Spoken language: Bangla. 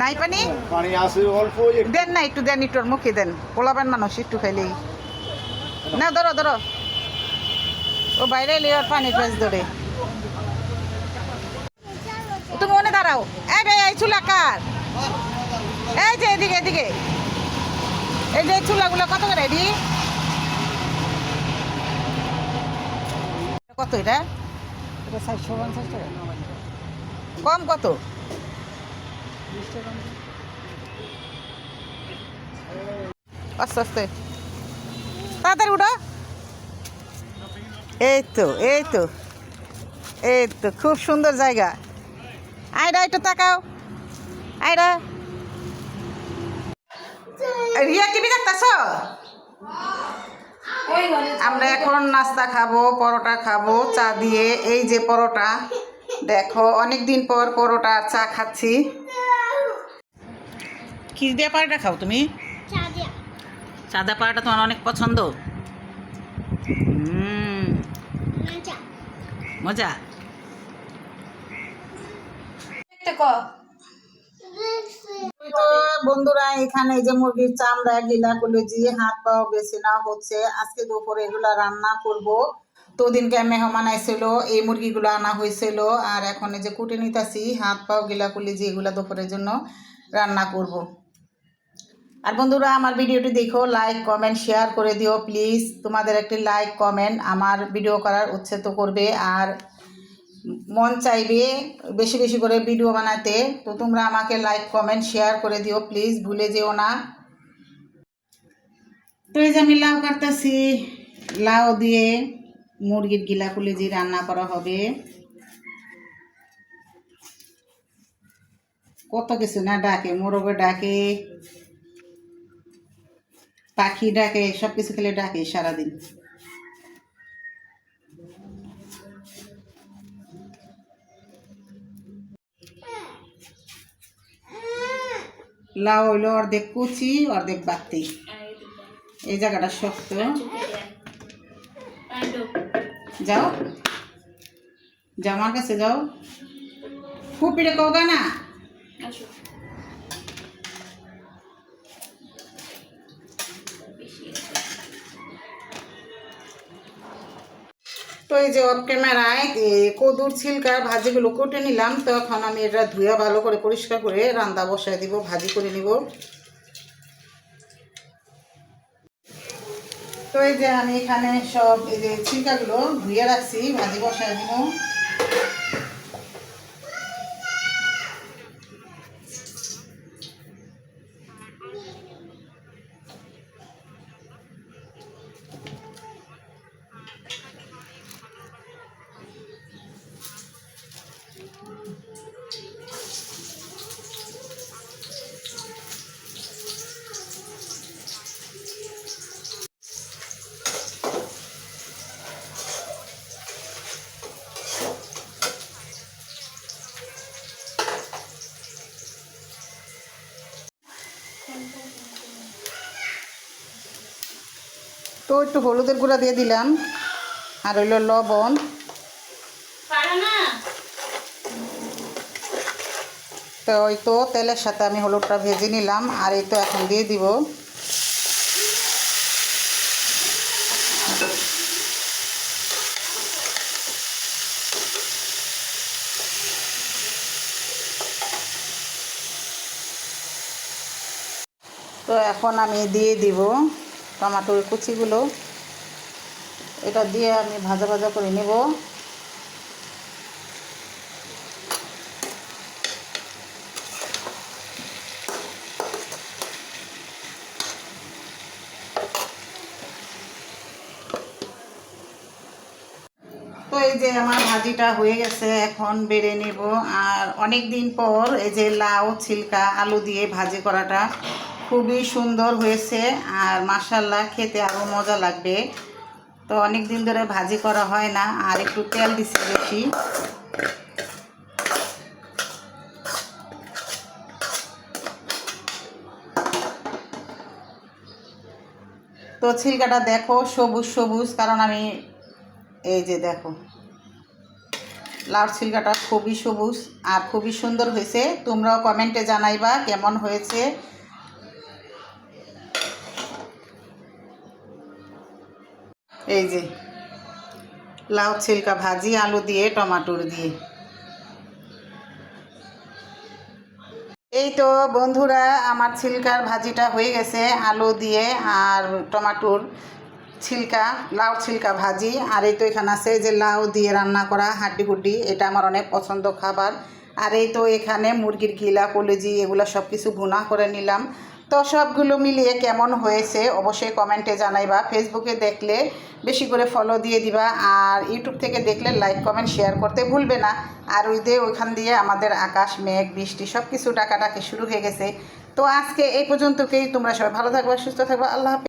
নাই পানি? পানি আছে অল্প দেন না একটু দেন একটু মুখে দেন। পোলাবেন মানুষ একটু খাইলেই না ধরো ধরো। ও বাইরে এলে ওর পানির প্রাইস ধরে। তুমি মনে দাঁড়াও। এই ভাই এই চুলা কার? এই যে এদিকে এদিকে। এই যে চুলাগুলো কত করে রেডি কত এটা? এটা চারশো পঞ্চাশ টাকা। কম কত? আস্তে আস্তে। তাড়াতাড়ি উঠো। এই তো এই তো এই তো, খুব সুন্দর জায়গা। আয়রা, একটু তাকাও। আয়রা। রিয়া টিভি দেখতেছ আমরা এখন নাস্তা খাব, পরোটা খাব, চা দিয়ে। এই যে পরোটা, দেখো অনেক দিন পর পরোটা চা খাচ্ছি। কি দিয়ে পাড়াটা খাও তুমি? সাদা পাড়াটা তোমার অনেক পছন্দ? হুম। মজা। তো বন্ধুরা এখানে এই যে মুরগির চামড়া গিলা কলেজি হাত পাও বেছে নেওয়া হচ্ছে আজকে দুপুরে এগুলা রান্না করব। তো দিনকে মেহমান আইছিল এই মুরগিগুলো আনা হয়েছিল আর এখন এই যে কুটে নিতেছি হাত পাও গিলা কলেজি এগুলা দুপুরের জন্য রান্না করব। আর বন্ধুরা, আমার ভিডিওটি দেখো লাইক কমেন্ট শেয়ার করে দিও প্লিজ তোমাদের একটি লাইক কমেন্ট আমার ভিডিও করার উৎসাহিত করবে আর মন চাইবে বেশি বেশি করে ভিডিও বানাতে। তো তোমরা আমাকে লাইক কমেন্ট শেয়ার করে দিও প্লিজ ভুলে যেও না। তো এই যে আমি লাউ কাটতেছি, লাউ দিয়ে মুরগির গিলা কুলেজি রান্না করা হবে। কত কিছু না, ডাকে মোরগে ডাকে। পাখি ডাকে সব কিছু খেলে ডাকে সারাদিন। লাউ হইল অর্ধেক কুচি, অর্ধেক বাতি। এই জায়গাটা শক্ত। যাও। আমার কাছে যাও। ফুপিড়ে কওগা না এই যে অফ ক্যামেরায় কদুর ছিলকার ভাজিগুলো কুটে নিলাম। তো এখন আমি এটা ধুয়ে ভালো করে পরিষ্কার করে রান্না বসায় দিব, ভাজি করে নিব। তো এই যে আমি এখানে সব এই যে ছিলকাগুলো ধুয়ে রাখছি, ভাজি বসায় দিব। তো একটু হলুদের গুঁড়া দিয়ে দিলাম। আর হইল লবণ। তো ওই তো তেলের সাথে আমি হলুদটা ভেজে নিলাম আর এই তো এখন দিয়ে দিব। তো এখন আমি দিয়ে দিব। টমাটোর কুচিগুলো। এটা দিয়ে আমি ভাজা ভাজা করে নেব। তো এই যে আমার ভাজিটা হয়ে গেছে, এখন বেড়ে নেব। আর অনেক দিন পর এই যে লাউ, ছিলকা, আলু দিয়ে ভাজি করাটা খুবই সুন্দর হয়েছে আর মাসাল্লাহ খেতে আরও মজা লাগবে। তো অনেক দিন ধরে ভাজি করা হয় না, আর একটু তেল দিচ্ছে বেশি। তো ছিলকাটা দেখো সবুজ সবুজ, কারণ আমি এই যে দেখো লাউ ছিলকাটা খুবই সবুজ আর খুবই সুন্দর হয়েছে। তোমরাও কমেন্টে জানাইবা কেমন হয়েছে। এই যে, লাউ, ছিলকা ভাজি, আলু দিয়ে, টমাটোর দিয়ে। এই তো বন্ধুরা, আমার ছিলকার ভাজিটা হয়ে গেছে, আলু দিয়ে আর টমাটোর ছিলকা, লাউ, ছিলকা ভাজি। আর এই তো এখানে আছে যে লাউ দিয়ে রান্না করা হাড্ডি হুড্ডি এটা আমার অনেক পছন্দ খাবার। আর এই তো এখানে মুরগির গিলা কলেজি, এগুলো সব কিছু ভুনা করে নিলাম। তো সবগুলো মিলিয়ে কেমন হয়েছে অবশ্যই কমেন্টে জানাইবা। ফেসবুকে দেখলে বেশি করে ফলো দিয়ে দিবা আর ইউটিউব থেকে দেখলে লাইক কমেন্ট শেয়ার করতে ভুলবে না। আর ওই দিয়ে ওইখান দিয়ে আমাদের আকাশ, মেঘ, বৃষ্টি সব কিছু টাকাটাকে শুরু হয়ে গেছে। তো আজকে এই পর্যন্তকেই। তোমরা সবাই ভালো থাকবা, সুস্থ থাকবা। আল্লাহ